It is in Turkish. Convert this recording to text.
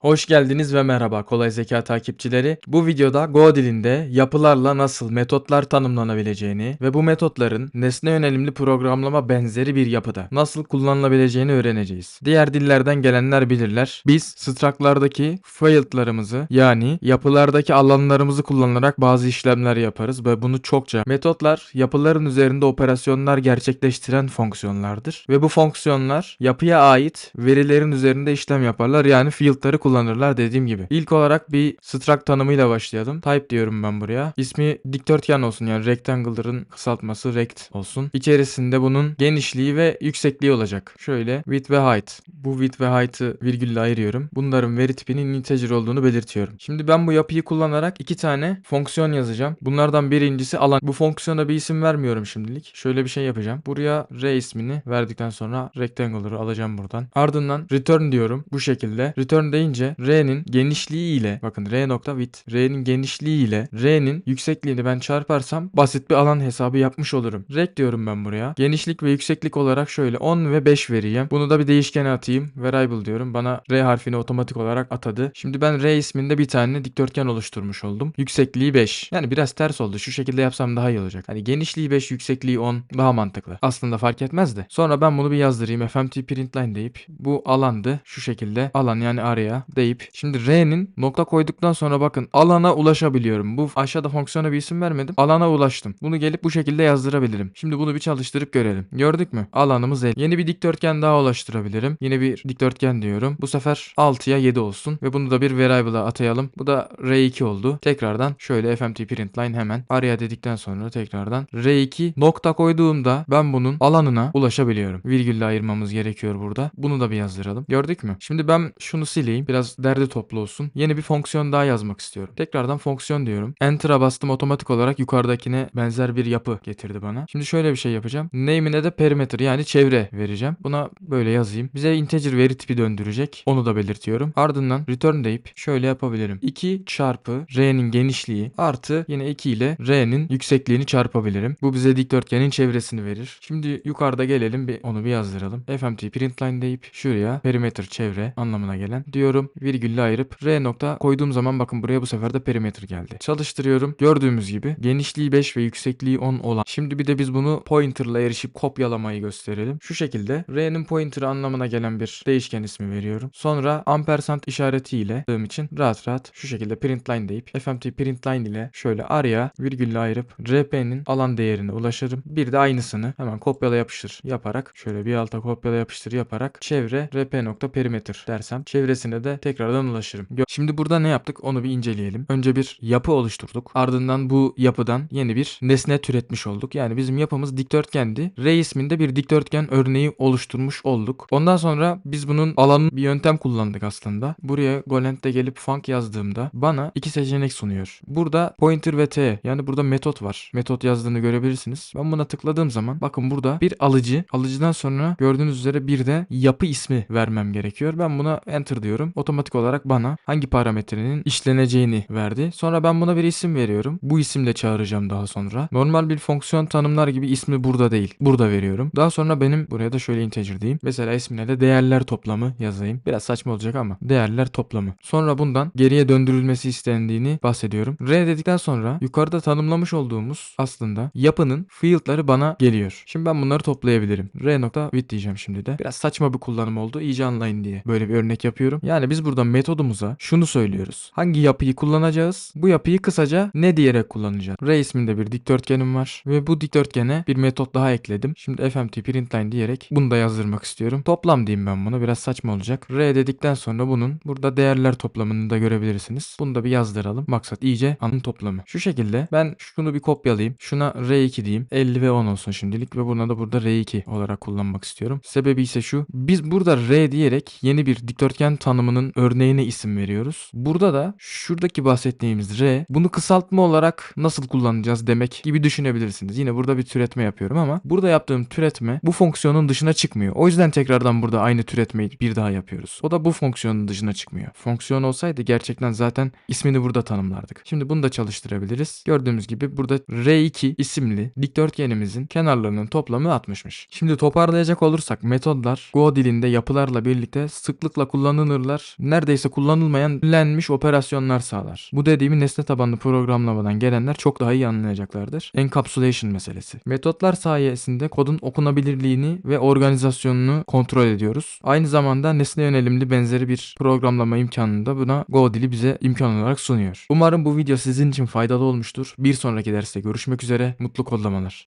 Hoş geldiniz ve merhaba kolay zeka takipçileri. Bu videoda Go dilinde yapılarla nasıl metotlar tanımlanabileceğini ve bu metotların nesne yönelimli programlama benzeri bir yapıda nasıl kullanılabileceğini öğreneceğiz. Diğer dillerden gelenler bilirler. Biz struct'lardaki field'larımızı yani yapılardaki alanlarımızı kullanarak bazı işlemler yaparız ve bunu çokça. Metotlar yapıların üzerinde operasyonlar gerçekleştiren fonksiyonlardır ve bu fonksiyonlar yapıya ait verilerin üzerinde işlem yaparlar yani field'ları kullanırlar dediğim gibi. İlk olarak bir struct tanımıyla başlayalım. Type diyorum ben buraya. İsmi dikdörtgen olsun yani rectangle'ların kısaltması rect olsun. İçerisinde bunun genişliği ve yüksekliği olacak. Şöyle width ve height. Bu width ve height'ı virgülle ayırıyorum. Bunların veri tipinin integer olduğunu belirtiyorum. Şimdi ben bu yapıyı kullanarak iki tane fonksiyon yazacağım. Bunlardan birincisi alan. Bu fonksiyona bir isim vermiyorum şimdilik. Şöyle bir şey yapacağım. Buraya r ismini verdikten sonra rectangle'ı alacağım buradan. Ardından return diyorum. Bu şekilde. Return deyince r'nin genişliği ile bakın r nokta width r'nin genişliği ile r'nin yüksekliğini ben çarparsam basit bir alan hesabı yapmış olurum. Rect diyorum ben buraya. Genişlik ve yükseklik olarak şöyle 10 ve 5 vereceğim. Bunu da bir değişkene atayım. Variable diyorum. Bana r harfini otomatik olarak atadı. Şimdi ben r isminde bir tane dikdörtgen oluşturmuş oldum. Yüksekliği 5. Yani biraz ters oldu. Şu şekilde yapsam daha iyi olacak. Hani genişliği 5, yüksekliği 10 daha mantıklı. Aslında fark etmez de. Sonra ben bunu bir yazdırayım. fmt println deyip bu alandı. Şu şekilde alan yani araya deyip şimdi R'nin nokta koyduktan sonra bakın alana ulaşabiliyorum. Bu aşağıda fonksiyona bir isim vermedim. Alana ulaştım. Bunu gelip bu şekilde yazdırabilirim. Şimdi bunu bir çalıştırıp görelim. Gördük mü? Alanımız el. Yeni bir dikdörtgen daha oluşturabilirim. Yine bir dikdörtgen diyorum. Bu sefer 6'ya 7 olsun ve bunu da bir variable'a atayalım. Bu da R2 oldu. Tekrardan şöyle fmt println hemen araya dedikten sonra tekrardan R2 nokta koyduğumda ben bunun alanına ulaşabiliyorum. Virgülle ayırmamız gerekiyor burada. Bunu da bir yazdıralım. Gördük mü? Şimdi ben şunu sileyim. Biraz derdi toplu olsun. Yeni bir fonksiyon daha yazmak istiyorum. Tekrardan fonksiyon diyorum. Enter'a bastım otomatik olarak yukarıdakine benzer bir yapı getirdi bana. Şimdi şöyle bir şey yapacağım. Name'ine de perimeter yani çevre vereceğim. Buna böyle yazayım. Bize integer veri tipi döndürecek. Onu da belirtiyorum. Ardından return deyip şöyle yapabilirim. 2 çarpı r'nin genişliği artı yine 2 ile r'nin yüksekliğini çarpabilirim. Bu bize dikdörtgenin çevresini verir. Şimdi yukarıda gelelim bir onu bir yazdıralım. fmt println deyip şuraya perimeter çevre anlamına gelen diyorum virgülle ayırıp r nokta koyduğum zaman bakın buraya bu sefer de perimeter geldi. Çalıştırıyorum. Gördüğümüz gibi genişliği 5 ve yüksekliği 10 olan. Şimdi bir de biz bunu pointer'la erişip kopyalamayı gösterelim. Şu şekilde r'nin pointer'ı anlamına gelen bir değişken ismi veriyorum. Sonra ampersand işaretiyle ile için rahat rahat şu şekilde println deyip fmt println ile şöyle araya virgülle ayırıp rp'nin alan değerine ulaşırım. Bir de aynısını hemen kopyala yapıştır yaparak şöyle bir alta kopyala yapıştır yaparak çevre rp nokta perimeter dersem çevresine de tekrardan ulaşırım. Şimdi burada ne yaptık onu bir inceleyelim. Önce bir yapı oluşturduk. Ardından bu yapıdan yeni bir nesne türetmiş olduk. Yani bizim yapımız dikdörtgendi. R isminde bir dikdörtgen örneği oluşturmuş olduk. Ondan sonra biz bunun alanı bir yöntem kullandık aslında. Buraya Goland'de gelip func yazdığımda bana iki seçenek sunuyor. Burada pointer ve t yani burada metot var. Metot yazdığını görebilirsiniz. Ben buna tıkladığım zaman bakın burada bir alıcı. Alıcıdan sonra gördüğünüz üzere bir de yapı ismi vermem gerekiyor. Ben buna enter diyorum. Otomatik olarak bana hangi parametrenin işleneceğini verdi. Sonra ben buna bir isim veriyorum. Bu isimle çağıracağım daha sonra. Normal bir fonksiyon tanımlar gibi ismi burada değil. Burada veriyorum. Daha sonra benim buraya da şöyle integer diyeyim. Mesela ismine de değerler toplamı yazayım. Biraz saçma olacak ama değerler toplamı. Sonra bundan geriye döndürülmesi istendiğini bahsediyorum. R dedikten sonra yukarıda tanımlamış olduğumuz aslında yapının field'ları bana geliyor. Şimdi ben bunları toplayabilirim. R nokta with diyeceğim şimdi de. Biraz saçma bir kullanım oldu. İyice anlayın diye. Böyle bir örnek yapıyorum. Yani biz burada metodumuza şunu söylüyoruz. Hangi yapıyı kullanacağız? Bu yapıyı kısaca ne diyerek kullanacağız? R isminde bir dikdörtgenim var ve bu dikdörtgene bir metot daha ekledim. Şimdi fmt println diyerek bunu da yazdırmak istiyorum. Toplam diyeyim ben bunu. Biraz saçma olacak. R dedikten sonra bunun burada değerler toplamını da görebilirsiniz. Bunu da bir yazdıralım. Maksat iyice anın toplamı. Şu şekilde ben şunu bir kopyalayayım. Şuna R2 diyeyim. 50 ve 10 olsun şimdilik ve buna da burada R2 olarak kullanmak istiyorum. Sebebi ise şu. Biz burada R diyerek yeni bir dikdörtgen tanımının örneğine isim veriyoruz. Burada da şuradaki bahsettiğimiz R bunu kısaltma olarak nasıl kullanacağız demek gibi düşünebilirsiniz. Yine burada bir türetme yapıyorum ama burada yaptığım türetme bu fonksiyonun dışına çıkmıyor. O yüzden tekrardan burada aynı türetmeyi bir daha yapıyoruz. O da bu fonksiyonun dışına çıkmıyor. Fonksiyon olsaydı gerçekten zaten ismini burada tanımlardık. Şimdi bunu da çalıştırabiliriz. Gördüğümüz gibi burada R2 isimli dikdörtgenimizin kenarlarının toplamı 60'mış. Şimdi toparlayacak olursak metodlar Go dilinde yapılarla birlikte sıklıkla kullanılırlar neredeyse kullanılmayan bilinmiş operasyonlar sağlar. Bu dediğimi nesne tabanlı programlamadan gelenler çok daha iyi anlayacaklardır. Encapsulation meselesi. Metotlar sayesinde kodun okunabilirliğini ve organizasyonunu kontrol ediyoruz. Aynı zamanda nesne yönelimli benzeri bir programlama imkanını da buna Go dili bize imkan olarak sunuyor. Umarım bu video sizin için faydalı olmuştur. Bir sonraki derste görüşmek üzere. Mutlu kodlamalar.